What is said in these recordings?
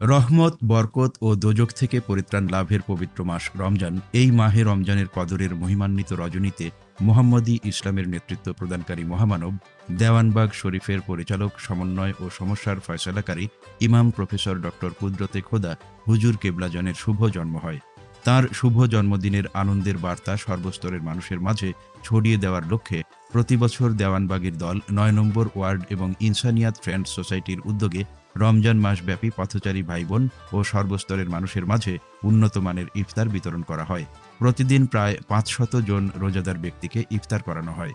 রহমত, বরকত ও দোজক থেকে পরিত্রাণ লাভের পবিত্র মাস রমজান। এই মাহে রমজানের কদরের মহিমান্বিত রজনীতে মোহাম্মদী ইসলামের নেতৃত্ব প্রদানকারী মহামানব, দেওয়ানবাগ শরীফের পরিচালক, সমন্বয় ও সমস্যার ফয়সলাকারী ইমাম প্রফেসর ডক্টর কুদরতে খোদা হুজুর কেবলাজনের শুভ জন্ম হয়। তার শুভ জন্মদিনের আনন্দের বার্তা সর্বস্তরের মানুষের মাঝে ছড়িয়ে দেওয়ার লক্ষ্যে প্রতিবছর দেওয়ানবাগের দল নয় নম্বর ওয়ার্ড এবং ইনসানিয়াত ফ্রেন্ডস সোসাইটির উদ্যোগে রমজান মাসব্যাপী পথচারী ভাই বোন ও সর্বস্তরের মানুষের মাঝে উন্নত মানের ইফতার বিতরণ করা হয়। প্রতিদিন প্রায় পাঁচশত জন রোজাদার ব্যক্তিকে ইফতার করানো হয়।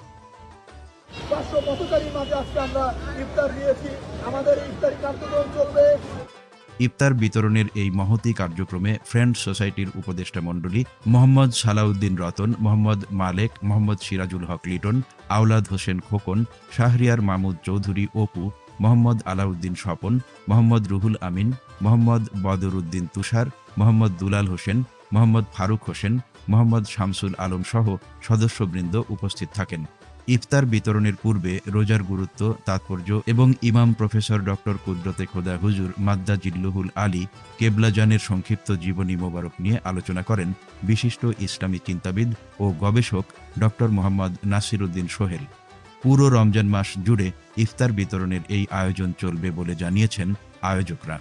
পাঁচশো পথচারীর মাঝে আজকে আমরা ইফতার দিয়েছি আমাদের ইফতারি কার্যক্রম চলবে। ইফতার বিতরণের এই মহতি কার্যক্রমে ফ্রেন্ড সোসাইটির উপদেষ্টা মণ্ডলী মোহাম্মদ সালাউদ্দিন রতন, মোহাম্মদ মালেক, মোহাম্মদ সিরাজুল হক লিটন, আওলাদ হোসেন খোকন, শাহরিয়ার মাহমুদ চৌধুরী অপু, মোহাম্মদ আলাউদ্দিন স্বপন, মোহাম্মদ রুহুল আমিন, মোহাম্মদ বদরুদ্দিন তুষার, মোহাম্মদ দুলাল হোসেন, মোহাম্মদ ফারুক হোসেন, মোহাম্মদ শামসুল আলম সহ সদস্যবৃন্দ উপস্থিত থাকেন। ইফতার বিতরণের পূর্বে রোজার গুরুত্ব, তাৎপর্য এবং ইমাম প্রফেসর ডক্টর কুদরতে খোদা হুজুর মাদ্দা জিল্লুহুল আলী কেবলাজানের সংক্ষিপ্ত জীবনী মোবারক নিয়ে আলোচনা করেন বিশিষ্ট ইসলামী চিন্তাবিদ ও গবেষক ডক্টর মোহাম্মদ নাসিরুদ্দিন সোহেল। পুরো রমজান মাস জুড়ে ইফতার বিতরণের এই আয়োজন চলবে বলে জানিয়েছেন আয়োজকরা।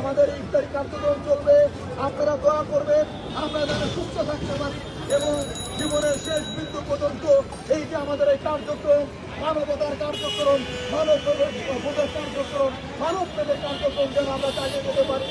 আমাদের ইফতারি কার্যক্রম চলবে, আপনারা দোয়া করবেন, আমরা যেন সুস্থ থাকতে পারি এবং জীবনের শেষ বিন্দু পর্যন্ত এই যে আমাদের এই কার্যক্রম, মানবতার কার্যক্রম, মানব কার্যক্রম মানব কার্যক্রম যেন আমরা চালিয়ে যেতে পারি।